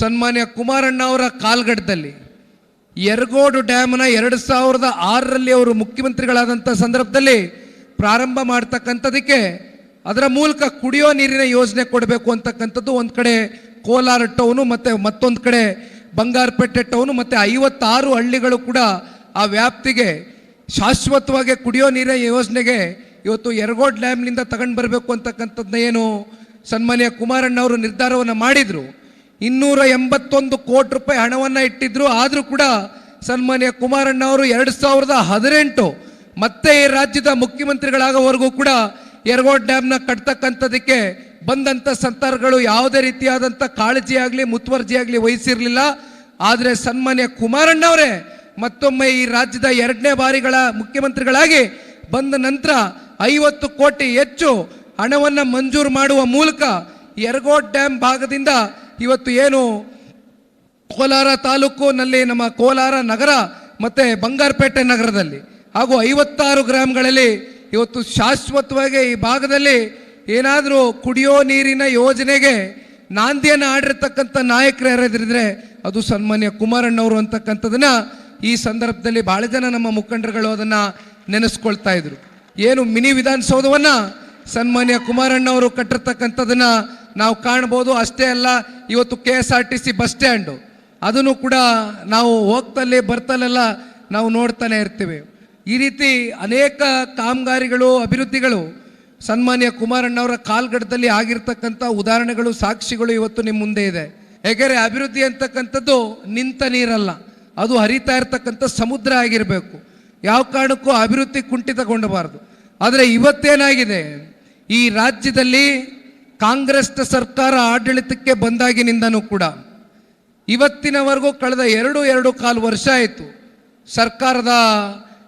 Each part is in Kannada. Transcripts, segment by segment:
ಸನ್ಮಾನ್ಯ ಕುಮಾರಣ್ಣ ಅವರ ಕಾಲ್ಗಡ್ಡದಲ್ಲಿ ಯರಗೋಡು ಡ್ಯಾಮ್ನ ಎರಡು ಸಾವಿರದ ಆರರಲ್ಲಿ ಅವರು ಮುಖ್ಯಮಂತ್ರಿಗಳಾದಂಥ ಸಂದರ್ಭದಲ್ಲಿ ಪ್ರಾರಂಭ ಮಾಡ್ತಕ್ಕಂಥದಕ್ಕೆ ಅದರ ಮೂಲಕ ಕುಡಿಯೋ ನೀರಿನ ಯೋಜನೆ ಕೊಡಬೇಕು ಅಂತಕ್ಕಂಥದ್ದು ಒಂದು ಕಡೆ ಕೋಲಾರ ಟೌನು ಮತ್ತು ಮತ್ತೊಂದು ಕಡೆ ಬಂಗಾರಪೇಟೆ ಟೌನು ಮತ್ತು ಐವತ್ತಾರು ಹಳ್ಳಿಗಳು ಕೂಡ ಆ ವ್ಯಾಪ್ತಿಗೆ ಶಾಶ್ವತವಾಗಿ ಕುಡಿಯೋ ನೀರಿನ ಯೋಜನೆಗೆ ಇವತ್ತು ಯರಗೋಡ್ ಡ್ಯಾಮ್ನಿಂದ ತಗೊಂಡು ಬರಬೇಕು ಅಂತಕ್ಕಂಥದ್ದನ್ನ ಏನು ಸನ್ಮಾನ್ಯ ಕುಮಾರಣ್ಣ ಅವರು ನಿರ್ಧಾರವನ್ನು ಮಾಡಿದರು. ಇನ್ನೂರ ಎಂಬತ್ತೊಂದು ಕೋಟಿ ರೂಪಾಯಿ ಹಣವನ್ನು ಇಟ್ಟಿದ್ರು. ಆದರೂ ಕೂಡ ಸನ್ಮಾನ್ಯ ಕುಮಾರಣ್ಣ ಅವರು ಎರಡು ಸಾವಿರದ ಹದಿನೆಂಟು ಮತ್ತೆ ಈ ರಾಜ್ಯದ ಮುಖ್ಯಮಂತ್ರಿಗಳಾಗೋವರೆಗೂ ಕೂಡ ಯರಗೋಡ್ ಡ್ಯಾಮ್ನ ಕಟ್ತಕ್ಕಂಥದಕ್ಕೆ ಬಂದಂಥ ಸರ್ಕಾರಗಳು ಯಾವುದೇ ರೀತಿಯಾದಂಥ ಕಾಳಜಿ ಆಗಲಿ ಮುತುವರ್ಜಿ ಆಗಲಿ ವಹಿಸಿರಲಿಲ್ಲ. ಆದರೆ ಸನ್ಮಾನ್ಯ ಕುಮಾರಣ್ಣ ಅವರೇ ಮತ್ತೊಮ್ಮೆ ಈ ರಾಜ್ಯದ ಎರಡನೇ ಬಾರಿಗಳ ಮುಖ್ಯಮಂತ್ರಿಗಳಾಗಿ ಬಂದ ನಂತರ ಐವತ್ತು ಕೋಟಿ ಹೆಚ್ಚು ಹಣವನ್ನು ಮಂಜೂರು ಮಾಡುವ ಮೂಲಕ ಯರಗೋಡ್ ಡ್ಯಾಮ್ ಭಾಗದಿಂದ ಇವತ್ತು ಏನು ಕೋಲಾರ ತಾಲೂಕಿನಲ್ಲಿ ನಮ್ಮ ಕೋಲಾರ ನಗರ ಮತ್ತು ಬಂಗಾರಪೇಟೆ ನಗರದಲ್ಲಿ ಹಾಗೂ ಐವತ್ತಾರು ಗ್ರಾಮಗಳಲ್ಲಿ ಇವತ್ತು ಶಾಶ್ವತವಾಗಿ ಈ ಭಾಗದಲ್ಲಿ ಏನಾದರೂ ಕುಡಿಯೋ ನೀರಿನ ಯೋಜನೆಗೆ ನಾಂದಿಯನ್ನು ಆಡಿರ್ತಕ್ಕಂಥ ನಾಯಕರು ಯಾರಾದ್ರಿದ್ರೆ ಅದು ಸನ್ಮಾನ್ಯ ಕುಮಾರಣ್ಣವರು ಅಂತಕ್ಕಂಥದನ್ನ ಈ ಸಂದರ್ಭದಲ್ಲಿ ಭಾಳ ಜನ ನಮ್ಮ ಮುಖಂಡರುಗಳು ಅದನ್ನು ನೆನೆಸ್ಕೊಳ್ತಾ ಇದ್ರು. ಏನು ಮಿನಿ ವಿಧಾನಸೌಧವನ್ನು ಸನ್ಮಾನ್ಯ ಕುಮಾರಣ್ಣವರು ಕಟ್ಟಿರ್ತಕ್ಕಂಥದನ್ನು ನಾವು ಕಾಣ್ಬೋದು ಅಷ್ಟೇ ಅಲ್ಲ ಇವತ್ತು K S R T C bus stand. ಅದನ್ನು ಕೂಡ ನಾವು ಹೋಗ್ತಲ್ಲಿ ಬರ್ತಲ್ಲೆಲ್ಲ ನಾವು ನೋಡ್ತಾನೆ ಇರ್ತೀವಿ. ಈ ರೀತಿ ಅನೇಕ ಕಾಮಗಾರಿಗಳು, ಅಭಿವೃದ್ಧಿಗಳು ಸನ್ಮಾನ್ಯ ಕುಮಾರಣ್ಣವರ ಕಾಲ್ಗಡದಲ್ಲಿ ಆಗಿರ್ತಕ್ಕಂಥ ಉದಾಹರಣೆಗಳು, ಸಾಕ್ಷಿಗಳು ಇವತ್ತು ನಿಮ್ಮ ಮುಂದೆ ಇದೆ. ಹೇಗೆರೆ ಅಭಿವೃದ್ಧಿ ಅಂತಕ್ಕಂಥದ್ದು ನಿಂತ ನೀರಲ್ಲ. ಅದು ಹರಿತಾ ಇರತಕ್ಕಂಥ ಸಮುದ್ರ ಆಗಿರಬೇಕು. ಯಾವ ಕಾರಣಕ್ಕೂ ಅಭಿವೃದ್ಧಿ ಕುಂಠಿತಗೊಂಡಬಾರದು. ಆದರೆ ಇವತ್ತೇನಾಗಿದೆ? ಈ ರಾಜ್ಯದಲ್ಲಿ ಕಾಂಗ್ರೆಸ್ನ ಸರ್ಕಾರ ಆಡಳಿತಕ್ಕೆ ಬಂದಾಗಿನಿಂದನೂ ಕೂಡ ಇವತ್ತಿನವರೆಗೂ ಕಳೆದ ಎರಡು ಎರಡು ಕಾಲು ವರ್ಷ ಆಯಿತು ಸರ್ಕಾರದ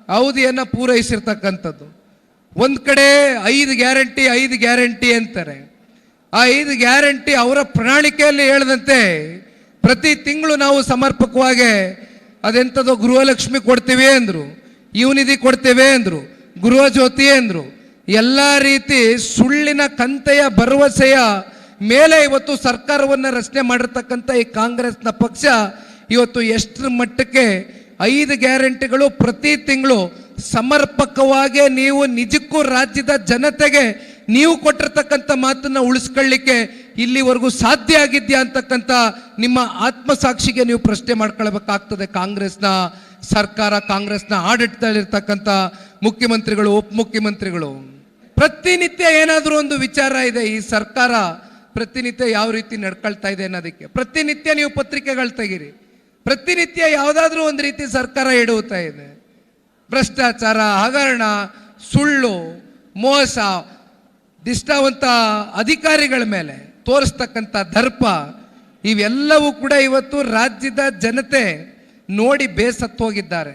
ಅವಧಿಯನ್ನು ಪೂರೈಸಿರ್ತಕ್ಕಂಥದ್ದು. ಒಂದು ಕಡೆ ಐದು ಗ್ಯಾರಂಟಿ ಐದು ಗ್ಯಾರಂಟಿ ಅಂತಾರೆ. ಆ ಐದು ಗ್ಯಾರಂಟಿ ಅವರ ಪ್ರಣಾಳಿಕೆಯಲ್ಲಿ ಹೇಳದಂತೆ ಪ್ರತಿ ತಿಂಗಳು ನಾವು ಸಮರ್ಪಕವಾಗಿ ಅದೆಂಥದ್ದು ಗೃಹಲಕ್ಷ್ಮಿ ಕೊಡ್ತೀವಿ ಅಂದರು ಯುವನಿಧಿ ಕೊಡ್ತೇವೆ ಅಂದರು ಗೃಹ ಜ್ಯೋತಿ ಅಂದರು ಎಲ್ಲ ರೀತಿ ಸುಳ್ಳಿನ ಕಂತೆಯ ಭರವಸೆಯ ಮೇಲೆ ಇವತ್ತು ಸರ್ಕಾರವನ್ನು ರಚನೆ ಮಾಡಿರ್ತಕ್ಕಂಥ ಈ ಕಾಂಗ್ರೆಸ್ನ ಪಕ್ಷ ಇವತ್ತು ಎಷ್ಟರ ಮಟ್ಟಕ್ಕೆ ಐದು ಗ್ಯಾರಂಟಿಗಳು ಪ್ರತಿ ತಿಂಗಳು ಸಮರ್ಪಕವಾಗಿ ನೀವು ನಿಜಕ್ಕೂ ರಾಜ್ಯದ ಜನತೆಗೆ ನೀವು ಕೊಟ್ಟಿರ್ತಕ್ಕಂಥ ಮಾತನ್ನ ಉಳಿಸ್ಕೊಳ್ಳಿಕ್ಕೆ ಇಲ್ಲಿವರೆಗೂ ಸಾಧ್ಯ ಆಗಿದೆಯಾ ಅಂತಕ್ಕಂಥ ನಿಮ್ಮ ಆತ್ಮಸಾಕ್ಷಿಗೆ ನೀವು ಪ್ರಶ್ನೆ ಮಾಡ್ಕೊಳ್ಬೇಕಾಗ್ತದೆ. ಕಾಂಗ್ರೆಸ್ನ ಸರ್ಕಾರ, ಕಾಂಗ್ರೆಸ್ನ ಆಡಳಿತದಲ್ಲಿರ್ತಕ್ಕಂಥ ಮುಖ್ಯಮಂತ್ರಿಗಳು, ಉಪಮುಖ್ಯಮಂತ್ರಿಗಳು. ಪ್ರತಿನಿತ್ಯ ಏನಾದರೂ ಒಂದು ವಿಚಾರ ಇದೆ, ಈ ಸರ್ಕಾರ ಪ್ರತಿನಿತ್ಯ ಯಾವ ರೀತಿ ನಡ್ಕೊಳ್ತಾ ಇದೆ ಅನ್ನೋದಕ್ಕೆ. ಪ್ರತಿನಿತ್ಯ ನೀವು ಪತ್ರಿಕೆಗಳು ತೆಗೀರಿ. ಪ್ರತಿನಿತ್ಯ ಯಾವುದಾದ್ರೂ ಒಂದು ರೀತಿ ಸರ್ಕಾರ ಎಡುತ್ತಾ ಇದೆ. ಭ್ರಷ್ಟಾಚಾರ, ಹಗರಣ, ಸುಳ್ಳು, ಮೋಸ, ದಿಷ್ಟಾವಂತ ಅಧಿಕಾರಿಗಳ ಮೇಲೆ ತೋರಿಸ್ತಕ್ಕಂಥ ದರ್ಪ, ಇವೆಲ್ಲವೂ ಕೂಡ ಇವತ್ತು ರಾಜ್ಯದ ಜನತೆ ನೋಡಿ ಬೇಸತ್ತು ಹೋಗಿದ್ದಾರೆ